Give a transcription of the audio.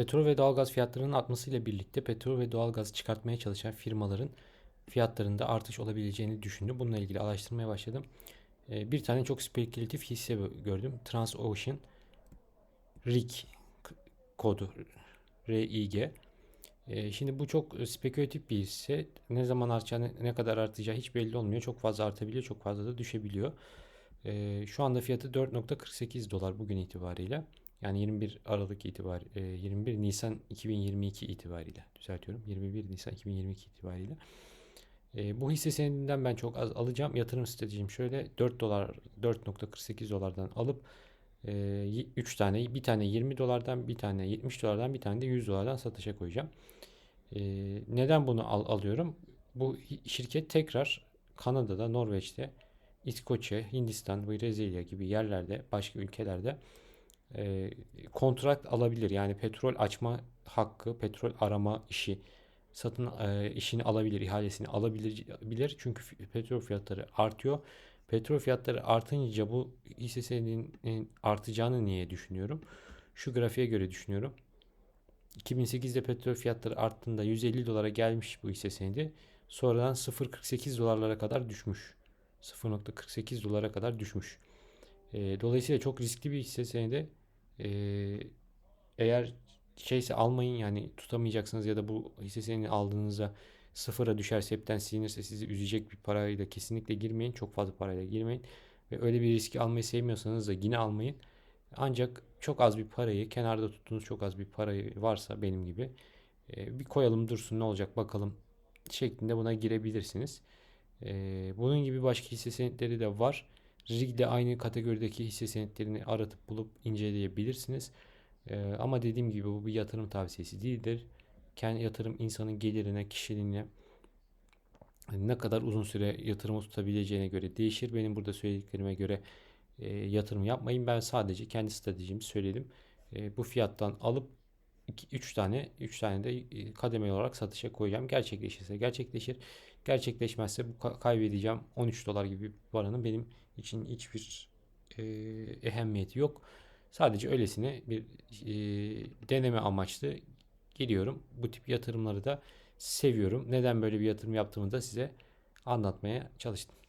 Petrol ve doğalgaz fiyatlarının artmasıyla birlikte petrol ve doğalgaz çıkartmaya çalışan firmaların fiyatlarında artış olabileceğini düşündüm. Bununla ilgili araştırmaya başladım. Ee, Bir tane çok spekülatif hisse gördüm. Transocean RIG kodu RIG. Ee, Şimdi bu çok spekülatif bir hisse. Ne zaman artacağı, ne kadar artacağı hiç belli olmuyor. Çok fazla artabiliyor, çok fazla da düşebiliyor. Ee, Şu anda fiyatı 4.48 dolar bugün itibariyle. Yani 21 Aralık itibar, e, 21 Nisan 2022 itibariyle düzeltiyorum. 21 Nisan 2022 itibariyle. E, bu hisse senedinden ben çok az alacağım. Yatırım stratejim şöyle 4 dolar 4.48 dolardan alıp 3 tane bir tane 20 dolardan bir tane 70 dolardan bir tane de 100 dolardan satışa koyacağım. E, neden bunu al, alıyorum? Bu şirket tekrar Kanada'da, Norveç'te, İskoçya, Hindistan, Brezilya gibi yerlerde, başka ülkelerde e, kontrat alabilir. Yani petrol açma hakkı, petrol arama işi satın e, işini alabilir, ihalesini alabilir bilir. Çünkü petrol fiyatları artıyor. Petrol fiyatları artınca bu hisse senedinin artacağını niye düşünüyorum? Şu grafiğe göre düşünüyorum. 2008'de petrol fiyatları arttığında 150 dolara gelmiş bu hisse senedi. Sonradan 0.48 dolarlara kadar düşmüş. 0.48 dolara kadar düşmüş. E, dolayısıyla çok riskli bir hisse senedi. E, eğer şeyse almayın yani tutamayacaksınız ya da bu hisse senedini aldığınızda sıfıra düşerse hepten silinirse sizi üzecek bir parayla kesinlikle girmeyin. Çok fazla parayla girmeyin. Ve öyle bir riski almayı sevmiyorsanız da yine almayın. Ancak çok az bir parayı kenarda tuttuğunuz çok az bir parayı varsa benim gibi e, bir koyalım dursun ne olacak bakalım şeklinde buna girebilirsiniz. E, bunun gibi başka hisse senetleri de var. RIG de aynı kategorideki hisse senetlerini aratıp bulup inceleyebilirsiniz. Ee, ama dediğim gibi bu bir yatırım tavsiyesi değildir. Kendi yatırım insanın gelirine, kişiliğine ne kadar uzun süre yatırımı tutabileceğine göre değişir. Benim burada söylediklerime göre e, yatırım yapmayın. Ben sadece kendi stratejimi söyledim. E, bu fiyattan alıp 3 tane 3 tane de e, kademeli olarak satışa koyacağım. Gerçekleşirse gerçekleşir. Gerçekleşmezse bu ka- kaybedeceğim 13 dolar gibi bir paranın benim için hiçbir e, ehemmiyeti yok. Sadece öylesine bir e, deneme amaçlı geliyorum. Bu tip yatırımları da seviyorum. Neden böyle bir yatırım yaptığımı da size anlatmaya çalıştım.